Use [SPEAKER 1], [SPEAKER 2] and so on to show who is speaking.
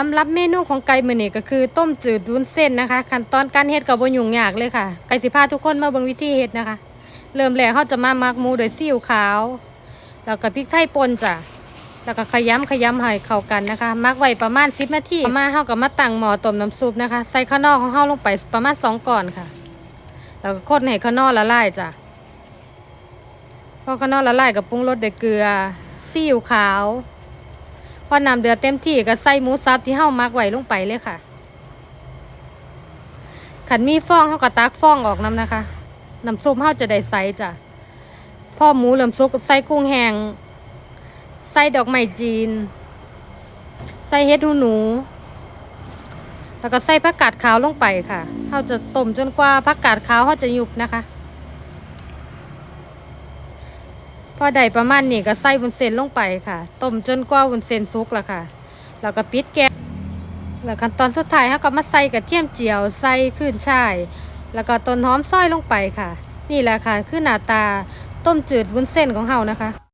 [SPEAKER 1] สำหรับเมนูของไก่มื้อนี้ก็คือต้มจืดวุ้นเส้นนะคะ ขั้นตอนการเฮ็ดก็บ่ยุ่งยากเลยค่ะ ไก่สิพาทุกคนมาเบิ่งวิธีเฮ็ดนะคะ เริ่มแรกเราจะมามักหมูโดยซีอิ๊วขาว แล้วก็พริกไทยป่นจ้ะแล้วก็ขยำขยำให้เข้ากันนะคะ มักไว้ประมาณ10นาทีมาเฮาก็มาตั้งหม้อต้มน้ำซุปนะคะ ใส่ข้าวนอกของเฮาลงไปประมาณ2ก่อนค่ะ แล้วก็คนให้ข้าวนอกละลายจ้ะพอข้าวนอกละลายกับปรุงรสด้วยเกลือซีอิ๊วขาว พอน้ำเดือดเต็มที่ก็ใส่หมูสับที่เฮามักไว้ลงไปเลยค่ะขันมีฟองเฮาก็ตักฟองออกน้ำนะคะน้ำซุปเฮาจะได้ใสจ้ะพ่อหมูเริ่มสุกก็ใส่กุ้งแห้งใส่ดอกไม้จีน ใส่เห็ดหูหนู แล้วก็ใส่ผักกาดขาวลงไปค่ะเฮาจะต้มจนกว่าผักกาดขาวเฮาจะยุบนะคะ พอได้ประมาณนี้ก็ใส่วุ้นเส้นลงไปค่ะ ต้มจนกว่าวุ้นเส้นสุกแล้วค่ะ แล้วก็ปิดแก๊สแล้วขั้นตอนสุดท้ายเราก็มาใส่กระเทียมเจียว ใส่ขึ้นช่าย แล้วก็ต้นหอมซอยลงไปค่ะ นี่แหละค่ะ คือหน้าตาต้มจืดวุ้นเส้นของเฮานะคะ